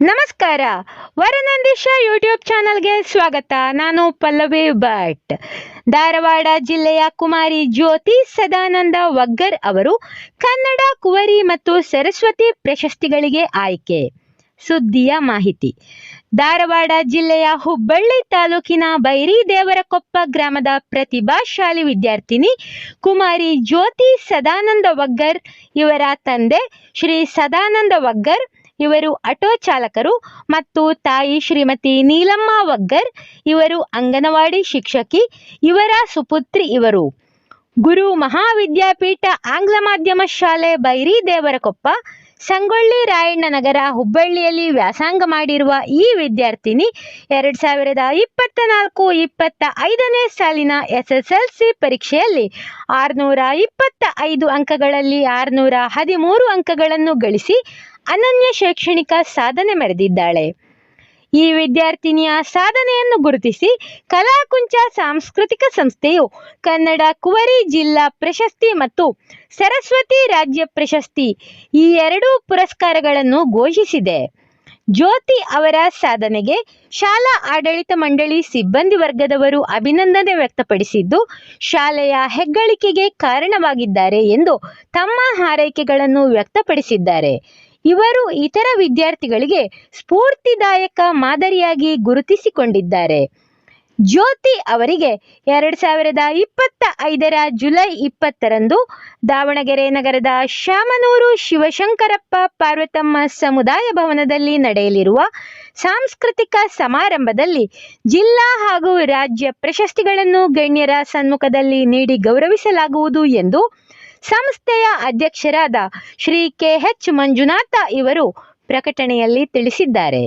ನಮಸ್ಕಾರ. ವರನಂದೀಶ ಯೂಟ್ಯೂಬ್ ಚಾನಲ್ಗೆ ಸ್ವಾಗತ. ನಾನು ಪಲ್ಲವಿ ಭಟ್. ಧಾರವಾಡ ಜಿಲ್ಲೆಯ ಕುಮಾರಿ ಜ್ಯೋತಿ ಸದಾನಂದ ವಗ್ಗರ್ ಅವರು ಕನ್ನಡ, ಕುವರಿ ಮತ್ತು ಸರಸ್ವತಿ ಪ್ರಶಸ್ತಿಗಳಿಗೆ ಆಯ್ಕೆ. ಸುದ್ದಿಯ ಮಾಹಿತಿ. ಧಾರವಾಡ ಜಿಲ್ಲೆಯ ಹುಬ್ಬಳ್ಳಿ ತಾಲೂಕಿನ ಬೈರಿ ದೇವರಕೊಪ್ಪ ಗ್ರಾಮದ ಪ್ರತಿಭಾಶಾಲಿ ವಿದ್ಯಾರ್ಥಿನಿ ಕುಮಾರಿ ಜ್ಯೋತಿ ಸದಾನಂದ ವಗ್ಗರ್ ಇವರ ತಂದೆ ಶ್ರೀ ಸದಾನಂದ ವಗ್ಗರ್ ಇವರು ಆಟೋ ಚಾಲಕರು ಮತ್ತು ತಾಯಿ ಶ್ರೀಮತಿ ನೀಲಮ್ಮ ವಗ್ಗರ್, ಇವರು ಅಂಗನವಾಡಿ ಶಿಕ್ಷಕಿ, ಇವರ ಸುಪುತ್ರಿ ಇವರು. ಗುರು ಮಹಾವಿದ್ಯಾಪೀಠ ಆಂಗ್ಲ ಮಾಧ್ಯಮ ಶಾಲೆ ಬೈರಿ ದೇವರಕೊಪ್ಪ, ಸಂಗೊಳ್ಳಿ ರಾಯಣ್ಣ ನಗರ ಹುಬ್ಬಳ್ಳಿಯಲ್ಲಿ ವ್ಯಾಸಂಗ ಮಾಡಿರುವ ಈ ವಿದ್ಯಾರ್ಥಿನಿ ಎರಡು ಸಾವಿರದ ಇಪ್ಪತ್ತ ನಾಲ್ಕು ಇಪ್ಪತ್ತ ಐದನೇ ಸಾಲಿನ ಎಸ್ ಎಸ್ ಎಲ್ ಸಿ ಪರೀಕ್ಷೆಯಲ್ಲಿ ಆರುನೂರ ಇಪ್ಪತ್ತ ಐದು ಅಂಕಗಳಲ್ಲಿ ಆರುನೂರ ಹದಿಮೂರು ಅಂಕಗಳನ್ನು ಗಳಿಸಿ ಅನನ್ಯ ಶೈಕ್ಷಣಿಕ ಸಾಧನೆ ಮೆರೆದಿದ್ದಾಳೆ. ಈ ವಿದ್ಯಾರ್ಥಿನಿಯ ಸಾಧನೆಯನ್ನು ಗುರುತಿಸಿ ಕಲಾಕುಂಚ ಸಾಂಸ್ಕೃತಿಕ ಸಂಸ್ಥೆಯು ಕನ್ನಡ ಕುವರಿ ಜಿಲ್ಲಾ ಪ್ರಶಸ್ತಿ ಮತ್ತು ಸರಸ್ವತಿ ರಾಜ್ಯ ಪ್ರಶಸ್ತಿ ಈ ಎರಡೂ ಪುರಸ್ಕಾರಗಳನ್ನು ಘೋಷಿಸಿದೆ. ಜ್ಯೋತಿ ಅವರ ಸಾಧನೆಗೆ ಶಾಲಾ ಆಡಳಿತ ಮಂಡಳಿ ಸಿಬ್ಬಂದಿ ವರ್ಗದವರು ಅಭಿನಂದನೆ ವ್ಯಕ್ತಪಡಿಸಿದ್ದು, ಶಾಲೆಯ ಹೆಗ್ಗಳಿಕೆಗೆ ಕಾರಣವಾಗಿದ್ದಾರೆ ಎಂದು ತಮ್ಮ ಹಾರೈಕೆಗಳನ್ನು ವ್ಯಕ್ತಪಡಿಸಿದ್ದಾರೆ. ಇವರು ಇತರ ವಿದ್ಯಾರ್ಥಿಗಳಿಗೆ ಸ್ಫೂರ್ತಿದಾಯಕ ಮಾದರಿಯಾಗಿ ಗುರುತಿಸಿಕೊಂಡಿದ್ದಾರೆ. ಜ್ಯೋತಿ ಅವರಿಗೆ ಎರಡು ಸಾವಿರದ ಇಪ್ಪತ್ತ ಐದರ ಜುಲೈ ಇಪ್ಪತ್ತರಂದು ದಾವಣಗೆರೆ ನಗರದ ಶಾಮನೂರು ಶಿವಶಂಕರಪ್ಪ ಪಾರ್ವತಮ್ಮ ಸಮುದಾಯ ಭವನದಲ್ಲಿ ನಡೆಯಲಿರುವ ಸಾಂಸ್ಕೃತಿಕ ಸಮಾರಂಭದಲ್ಲಿ ಜಿಲ್ಲಾ ಹಾಗೂ ರಾಜ್ಯ ಪ್ರಶಸ್ತಿಗಳನ್ನು ಗಣ್ಯರ ಸನ್ಮುಖದಲ್ಲಿ ನೀಡಿ ಗೌರವಿಸಲಾಗುವುದು ಎಂದು ಸಂಸ್ಥೆಯ ಅಧ್ಯಕ್ಷರಾದ ಶ್ರೀ ಕೆ ಎಚ್ ಮಂಜುನಾಥ ಇವರು ಪ್ರಕಟಣೆಯಲ್ಲಿ ತಿಳಿಸಿದ್ದಾರೆ.